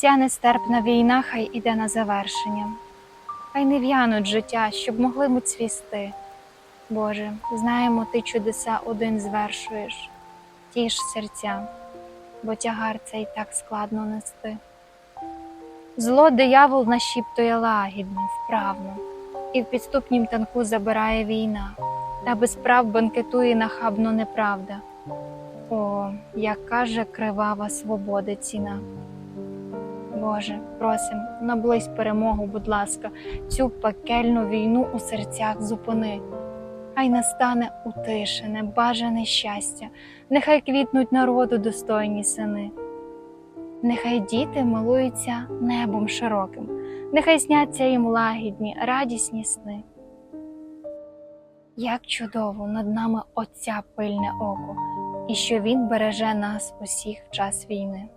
Ця нестерпна війна хай іде на завершення, хай не в'януть життя, щоб могли ми цвісти. Боже, знаємо, ти чудеса один звершуєш, тіш серця, бо тягар цей так складно нести. Зло диявол нашіптує лагідно, вправно, і в підступнім танку забирає війна, та без прав банкетує нахабно неправда. О, як каже кривава свободи ціна. Боже, просим, наблизь перемогу, будь ласка, цю пекельну війну у серцях зупини. Хай настане утишене, бажане щастя, нехай квітнуть народу достойні сини. Нехай діти милуються небом широким, нехай сняться їм лагідні, радісні сни. Як чудово над нами Отця пильне око, і що Він береже нас усіх в час війни.